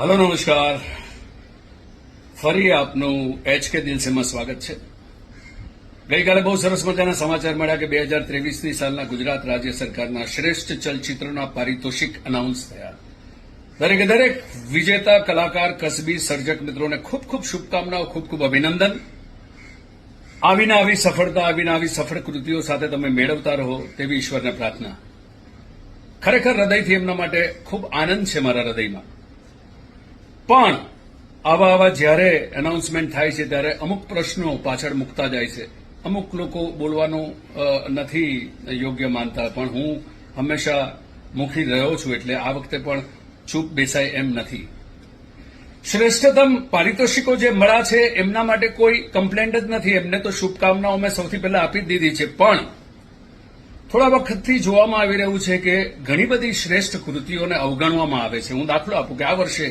Hello, નમસ્કાર. ફરી આપનું એચ કે દિલસેમાં સ્વાગત છે. ગઈકાલે બહુ સરસ મજાના સમાચાર મળ્યા કે બે હજાર ત્રેવીસની સાલના ગુજરાત રાજ્ય સરકારના શ્રેષ્ઠ ચલચિત્રોના પારિતોષિક અનાઉન્સ થયા. દરેકે દરેક વિજેતા, કલાકાર, કસબી, સર્જક મિત્રોને ખૂબ ખૂબ શુભકામનાઓ, ખૂબ ખૂબ અભિનંદન. આવીને આવી સફળતા, આવીને આવી સફળ કૃતિઓ સાથે તમે મેળવતા રહો તેવી ઈશ્વરને પ્રાર્થના. ખરેખર હૃદયથી એમના માટે ખૂબ આનંદ છે મારા હૃદયમાં. પણ આવા આવા જ્યારે એનાઉન્સમેન્ટ થાય છે, ત્યારે અમુક પ્રશ્નો પાછળ મૂકતા જાય છે. અમુક લોકો બોલવાનું નથી યોગ્ય માનતા. પણ હું હંમેશા મૂકી રહ્યો છું એટલે આ વખતે પણ ચૂપ બેસાય એમ નથી. શ્રેષ્ઠતમ પારિતોષિકો જે મળ્યા છે, એમના માટે કોઈ કમ્પ્લેન્ટ જ નથી. એમને તો શુભકામનાઓ મેં સૌથી પહેલા આપી દીધી છે. પણ થોડા વખતથી જોવામાં આવી રહ્યું છે કે ઘણી બધી શ્રેષ્ઠ કૃતિઓને અવગણવામાં આવે છે. હું દાખલો આપું કે આ વર્ષે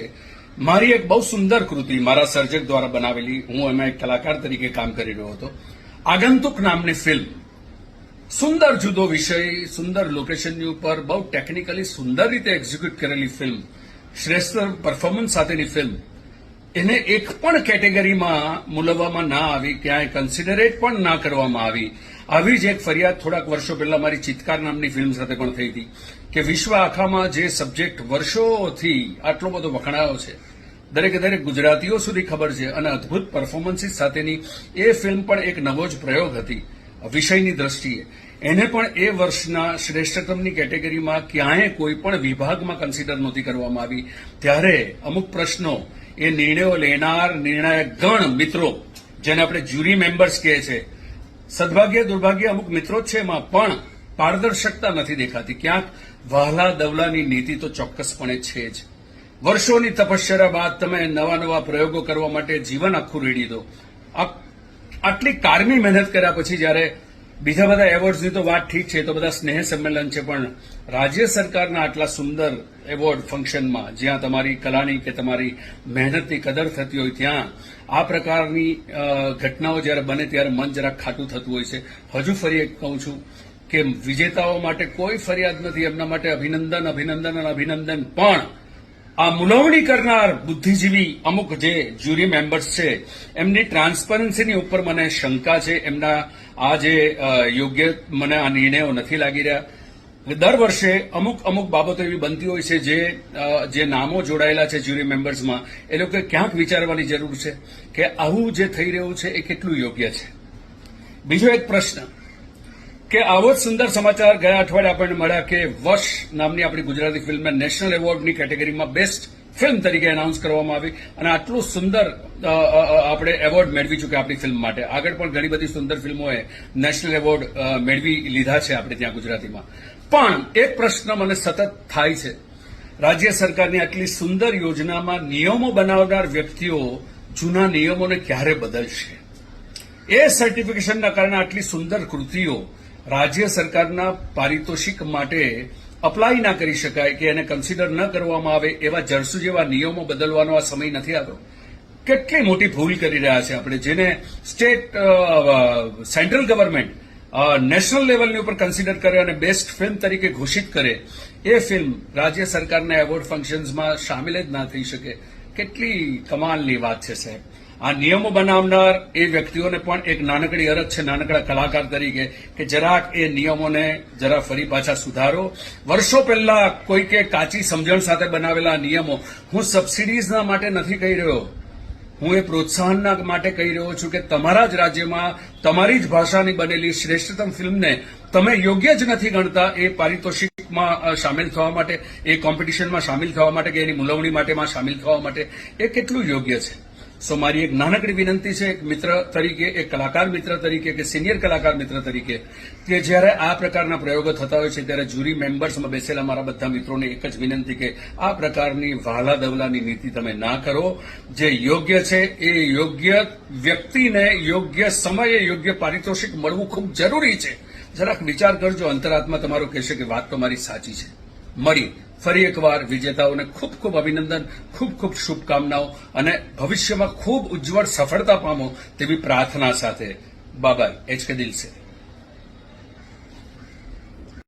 મારી એક બહુ સુંદર કૃતિ મારા સર્જક દ્વારા બનાવેલી. હું એમાં એક કલાકાર તરીકે કામ કરી રહ્યો હતો. આગંતુક નામની ફિલ્મ સુંદર જુદો વિષય, સુંદર લોકેશનની ઉપર બહુ ટેકનિકલી સુંદર રીતે એક્ઝિક્યુટ કરેલી ફિલ્મ શ્રેષ્ઠ પરફોર્મન્સ સાથેની ફિલ્મ એને એક પણ કેટેગરીમાં મૂલવવામાં ના આવી, ક્યાંય કન્સિડરેટ પણ ના કરવામાં આવી. આવી જ એક ફરિયાદ થોડાક વર્ષો પહેલા મારી ચિત્કાર નામની ફિલ્મ સાથે પણ થઈ હતી કે વિશ્વ આખામાં જે સબ્જેક્ટ વર્ષોથી આટલો બધો વખણાયો છે દરેકે દરેક ગુજરાતીઓ સુધી ખબર છે અને અદ્ભુત પરફોર્મન્સીસ સાથેની એ ફિલ્મ પણ એક નવો જ પ્રયોગ હતી, વિષયની દ્રષ્ટિએ. એને પણ એ વર્ષના શ્રેષ્ઠતમની કેટેગરીમાં ક્યાંય કોઈ પણ વિભાગમાં કન્સિડર નહોતી કરવામાં આવી. ત્યારે અમુક પ્રશ્નો એ નિર્ણયો લેનાર નિર્ણાયક ગણ મિત્રો, જેને આપણે જ્યુરી મેમ્બર્સ કહે છે, સદભાગ્ય દુર્ભાગ્ય અમુક મિત્રો છે એમાં, પણ પારદર્શકતા નથી દેખાતી. ક્યાંક વહાલા દવલાની નીતિ તો ચોક્કસપણે છે જ. વર્ષોની તપશ્ચર્યા બાદ તમે નવા નવા પ્રયોગો કરવા માટે જીવન આખું રેડી દો. આટલી કારમી મહેનત કર્યા પછી જ્યારે બીજા બધા એવોર્ડ્સની તો વાત ઠીક છે, તો બધા સ્નેહ સંમેલન છે, પણ રાજ્ય સરકારના આટલા સુંદર એવોર્ડ ફંક્શનમાં જ્યાં તમારી કલાની કે તમારી મહેનતની કદર થતી હોય ત્યાં આ પ્રકારની ઘટનાઓ જ્યારે બને ત્યારે મન જરાક ખાટું થતું હોય છે. હજુ ફરી એક કહું છું કે વિજેતાઓ માટે કોઈ ફરિયાદ નથી, એમના માટે અભિનંદન અભિનંદન અને અભિનંદન પણ આ મુલવણી કરનાર બુદ્ધિજીવી અમુક જે જ્યુરી મેમ્બર્સ છે, એમની ટ્રાન્સપરન્સીની ઉપર મને શંકા છે. એમના આ જે યોગ્ય મને આ નિર્ણયો નથી લાગી રહ્યા. દર વર્ષે અમુક અમુક બાબતો એવી બનતી હોય છે જે નામો જોડાયેલા છે જ્યુરી મેમ્બર્સમાં એ લોકોએ ક્યાંક વિચારવાની જરૂર છે કે આવું જે થઈ રહ્યું છે એ કેટલું યોગ્ય છે? બીજો એક પ્રશ્ન. કે આવો જ સુંદર સમાચાર ગયા અઠવાડિયે આપણને મળ્યા કે વર્ષ નામની આપણી ગુજરાતી ફિલ્મને નેશનલ એવોર્ડની કેટેગરીમાં બેસ્ટ ફિલ્મ તરીકે એનાઉન્સ કરવામાં આવી અને આટલું સુંદર આપણે એવોર્ડ મેળવી ચૂક્યા આપણી ફિલ્મ માટે. આગળ પણ ઘણી બધી સુંદર ફિલ્મોએ નેશનલ એવોર્ડ મેળવી લીધા છે આપણે ત્યાં ગુજરાતીમાં. પણ એક પ્રશ્ન મને સતત થાય છે. રાજ્ય સરકારની આટલી સુંદર યોજનામાં નિયમો બનાવનાર વ્યક્તિઓ જૂના નિયમોને ક્યારે બદલશે? એ સર્ટિફિકેશનના કારણે આટલી સુંદર કૃતિઓ રાજ્ય સરકારના પારિતોષિક માટે અપ્લાય ના કરી શકાય કે એને કન્સિડર ન કરવામાં આવે એવા જરસુ જેવા નિયમો બદલવાનો આ સમય નથી આવ્યો. કેટલી મોટી ભૂલ કરી રહ્યા છે આપણે, જેને સ્ટેટ સેન્ટ્રલ ગવર્મેન્ટ નેશનલ લેવલની ઉપર કન્સિડર કરે અને બેસ્ટ ફિલ્મ તરીકે ઘોષિત કરે, એ ફિલ્મ રાજ્ય સરકારના એવોર્ડ ફંક્શન્સમાં સામેલ જ ના થઈ શકે. કેટલી કમાલની વાત છે સાહેબ. આ નિયમો બનાવનાર એ વ્યક્તિઓને પણ એક નાનકડી અરજ છે, નાનકડા કલાકાર તરીકે, કે જરાક એ નિયમોને જરા ફરી પાછા સુધારો. વર્ષો પહેલા કોઈકે કાચી સમજણ સાથે બનાવેલા નિયમો હું સબસિડીઝના માટે નથી કહી રહ્યો. હું એ પ્રોત્સાહનના માટે કહી રહ્યો છું કે તમારા જ રાજ્યમાં તમારી જ ભાષાની બનેલી શ્રેષ્ઠતમ ફિલ્મને તમે યોગ્ય જ નથી ગણતા એ પારિતોષિકમાં સામેલ થવા માટે, એ કોમ્પિટિશનમાં સામેલ થવા માટે કે એની મુલવણી માટેમાં સામેલ થવા માટે એ કેટલું યોગ્ય છે? સો મારી એક નાનકડી વિનંતી છે એક મિત્ર તરીકે, એક કલાકાર મિત્ર તરીકે કે સિનિયર કલાકાર મિત્ર તરીકે કે જ્યારે આ પ્રકારના પ્રયોગો થતા હોય છે, ત્યારે જ્યુરી મેમ્બર્સમાં બેસેલા મારા બધા મિત્રોને એક જ વિનંતી કે આ પ્રકારની વાલા દવલાની નીતિ તમે ના કરો. જે યોગ્ય છે એ યોગ્ય વ્યક્તિને યોગ્ય સમયે યોગ્ય પારિતોષિક મળવું ખૂબ જરૂરી છે. જરાક વિચાર કરજો, અંતરાત્મા તમારો કહેશે કે વાત તો મારી સાચી છે. મળી. ફરી એકવાર વિજેતાઓને ખૂબ ખૂબ અભિનંદન, ખૂબ ખૂબ શુભકામનાઓ અને ભવિષ્યમાં ખૂબ ઉજ્જવળ સફળતા પામો તેવી પ્રાર્થના સાથે. બાબા એચ કે દિલ સે